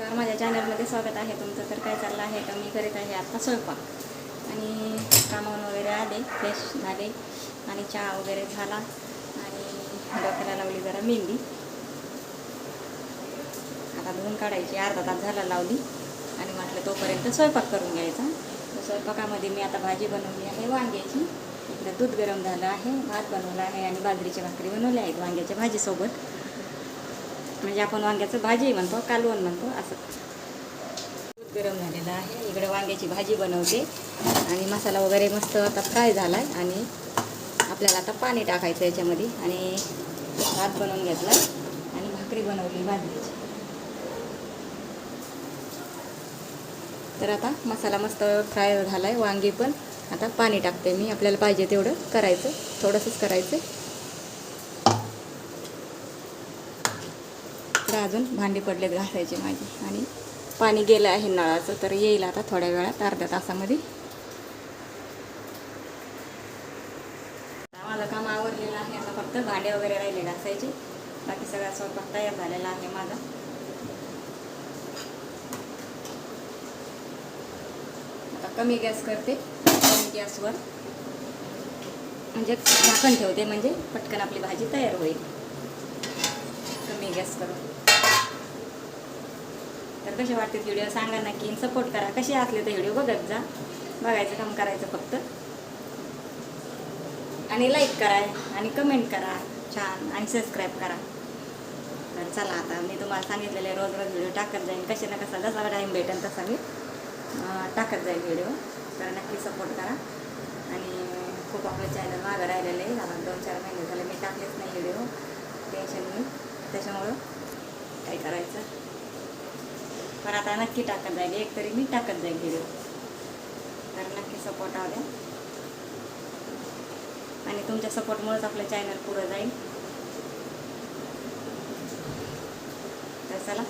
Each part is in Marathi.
नमस्कार माझ्या चॅनलमध्ये स्वागत आहे. तुमचं तर काय चाललं आहे का? मी करीत आहे आत्ता स्वयंपाक. आणि कामावून वगैरे आले फ्रेश झाले. आणि चहा वगैरे झाला. आणि डोक्याला लावली जरा मेहंदी. आता धुवून काढायची. अर्धा तास झाला लावली. आणि म्हटलं तोपर्यंत स्वयंपाक करून घ्यायचा. तर स्वयंपाकामध्ये मी आता भाजी बनवली आहे वांग्याची. इकडं दूध गरम झालं आहे भात बनवला आहे आणि बाजरीची भाकरी बनवली आहेत वांग्याच्या भाजीसोबत. म्हणजे आपण वांग्याचं भाजी म्हणतो कालवण म्हणतो असं. दूध गरम झालेलं आहे. इकडे वांग्याची भाजी बनवते. आणि मसाला वगैरे मस्त आता फ्राय झाला आहे आणि आपल्याला आता पाणी टाकायचं याच्यामध्ये. आणि भात बनवून घेतला. आणि भाकरी बनवली बाजरीची तर आता मसाला मस्त फ्राय झाला आहे वांगी पण आता पाणी टाकते मी. आपल्याला पाहिजे तेवढं करायचं. थोडंसंच करायचं. तर अजून भांडी पडलेत घासायचे माझी. आणि पाणी गेलं आहे नळाचं तर येईल आता थोड्या वेळात अर्ध्या तासामध्ये. माझं काम आवरलेलं आहे आता फक्त भांडे वगैरे राहिले घासायचे बाकी सगळा स्वयंपाक तयार झालेला आहे माझा. आता कमी गॅस करते कमी गॅसवर. म्हणजे झाकण ठेवते म्हणजे पटकन आपली भाजी तयार होईल. कमी गॅस करून. तर कसे वाटते व्हिडिओ सांगा नक्की सपोर्ट करा. कसे असले तर व्हिडिओ बघत जा. बघायचं काम करायचं फक्त. आणि लाईक करा आणि कमेंट करा. छान. आणि सबस्क्राईब करा. तर चला आता मी तुम्हाला सांगितलेले रोज रोज व्हिडिओ टाकत जाईन. कसे ना कसा जसा टाईम भेटेल तसा मी टाकत जाईल व्हिडिओ तर नक्की सपोर्ट करा. आणि खूप आपलं चॅनल मागं राहिलेलं आहे. दोन चार महिने झाले मी टाकलेच नाही व्हिडिओ टेन्शन नाही त्याच्यामुळं काय करायचं पण आता नक्की टाकत जाईल. एक तरी मी टाकत जाईल व्हिडिओ तर नक्की सपोर्ट द्या आणि तुमच्या सपोर्टमुळेच आपलं चॅनल पुढं जाईल. तर चला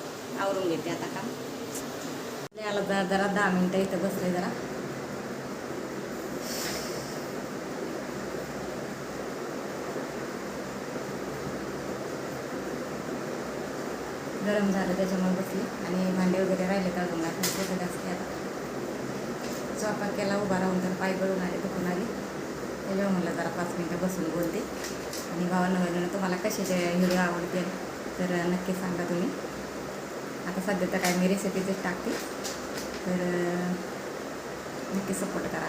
आवरून घेते आता काम. याला जरा जरा दहा मिनटं इथं बसले जरा. गरम झालं त्याच्यामुळे बसली. आणि भांडे वगैरे राहिले का अजून घातले ते घासले आता. स्वयंपाक केला उभा राहून तर पाय गळून आले दुखून आले. त्याच्यावर म्हणलं जरा पाच मिनटं बसून बोलते. आणि भावांना वगैरे तुम्हाला कशाचे व्हिडिओ आवडते तर नक्की सांगा तुम्ही. आता सध्या तर काय मी रेसिपीचेच टाकते. तर नक्की सपोर्ट करा.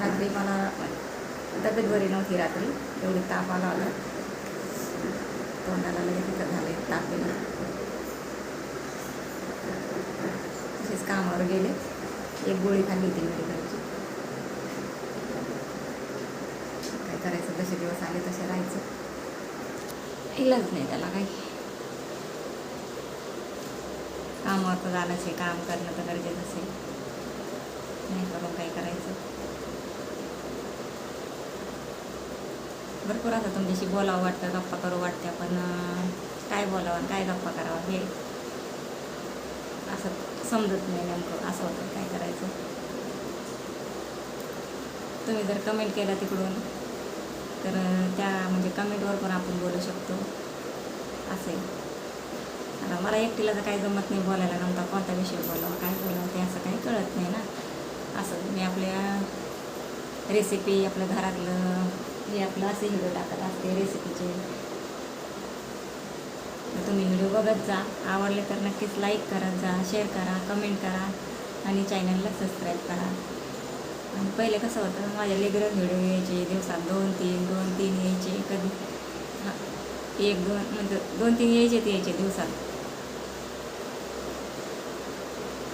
रात्री मला तब्येत बरी नव्हती रात्री. एवढी ताप आला होता. तोंडाला लगेच तिथं झाले तापेला तसेच कामावर गेले. एक गोळी खाल्ली होती मेडिकलची काय करायचं जसे दिवस आले तसे राहायचं. इलाज नाही त्याला काही. कामावर तर झालंच आहे काम करणं तर गरजेचं असेल नाही करून काय करायचं. भरपूर असं तुमच्याशी बोलावं वाटतं गप्पा करू वाटते पण काय बोलावं काय गप्पा करावं हे असं समजत नाही नेमकं असं होतं काय करायचं. तुम्ही जर कमेंट केला तिकडून तर त्या म्हणजे कमेंटवर पण आपण बोलू शकतो. असं आता मला एकटीला तर काही जमत नाही बोलायला नव्हता कोणता विषय बोलावा काय बोलावं ते असं काही कळत नाही ना. असं मी आपल्या रेसिपी आपलं घरातलं हे आपलं असे व्हिडिओ टाकत असते रेसिपीचे तुम्ही व्हिडिओ बघत जा. आवडले तर नक्कीच लाईक करत जा शेअर करा कमेंट करा आणि चॅनलला सबस्क्राईब करा. आणि पहिले कसं होतं माझ्या रेग्युलर व्हिडिओ यायचे दिवसात दोन तीन दोन तीन यायचे कधी एक दोन म्हणजे दोन तीन यायचे ते यायचे दिवसात.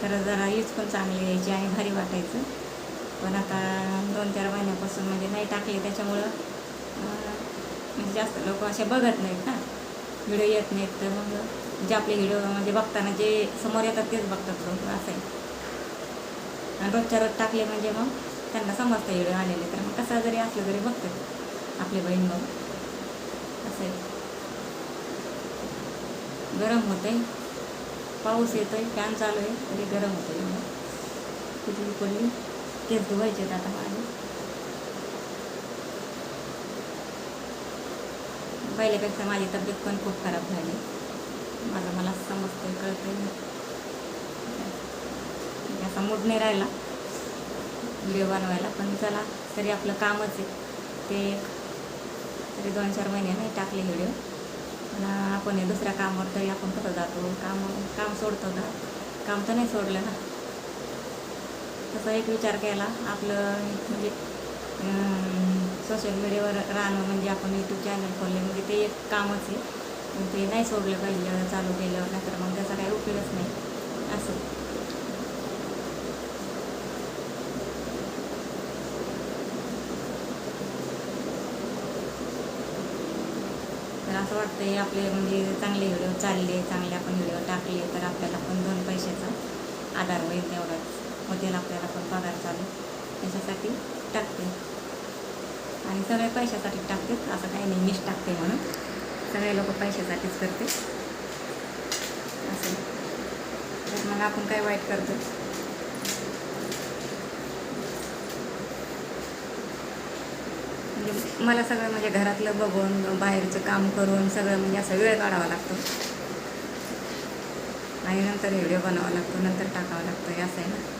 तर जरा यूज पण चांगले यायचे आणि भारी वाटायचं. पण आता दोन चार महिन्यापासून म्हणजे नाही टाकले त्याच्यामुळं म्हणजे जास्त लोक असे बघत नाहीत ना. व्हिडिओ येत नाहीत तर मग जे आपले व्हिडिओ म्हणजे बघताना जे समोर येतात तेच बघतात लोक असं आहे. आणि रोजच्या रोज टाकले म्हणजे मग त्यांना समजतं व्हिडिओ आलेले तर मग कसं जरी असलं तरी बघतात आपली बहीण मग असं आहे. गरम होतंय. पाऊस येतोय फॅन चालू आहे तरी गरम होतंय. एवढं किती पडली? ते धुवायचे आता पाणी पहिल्यापेक्षा माझी तब्येत पण खूप खराब झाली. माझं मला समजतं कळतं असा मूड नाही राहिला. व्हिडिओ बनवायला पण चला तरी आपलं कामच आहे. ते एक तरी दोन चार महिने नाही टाकले व्हिडिओ पण आपण दुसऱ्या कामावर तरी आपण कसं जातो? काम काम सोडतो ना. काम तर नाही सोडलं ना. तसा एक विचार केला. आपलं म्हणजे सोशल मीडियावर राहणं म्हणजे आपण यूट्यूब चॅनल खोलले. म्हणजे ते एक कामच आहे. ते नाही सोडलं पाहिजे चालू केलं. नाहीतर मग त्याचा काही उपयोगच नाही. असं. तर असं वाटतंय आपले म्हणजे चांगले व्हिडिओ चालले चांगले आपण व्हिडिओ टाकले तर आपल्याला पण दोन पैशाचा आधार होईल तेवढाच. होतील आपल्याला पण पगार चालू त्याच्यासाठी टाकते. आणि सगळे पैशासाठी टाकते. असं काही नाही मीच टाकते म्हणून. सगळे लोक पैशासाठीच करते. असं. तर मग आपण काय वाईट करतो? म्हणजे मला सगळं म्हणजे घरातलं बघून बाहेरचं काम करून सगळं म्हणजे असं वेळ काढावा लागतो. आणि नंतर व्हिडिओ बनावा लागतो नंतर टाकावा लागतो. हे असं आहे ना.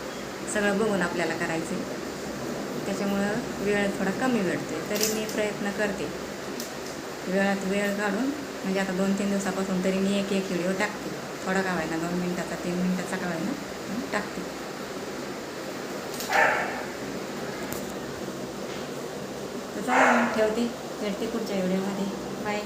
सगळं बघून आपल्याला करायचं आहे त्याच्यामुळं वेळ थोडा कमी भेटतो तरी मी प्रयत्न करते. वेळात वेळ काढून म्हणजे आता दोन तीन दिवसापासून तरी मी एक एक व्हिडिओ टाकते. थोडा का व्हायना दोन मिनटाचा तीन मिनटाचा का व्हायना टाकते. तर चालेल मग ठेवते. भेटते पुढच्या व्हिडिओमध्ये बाय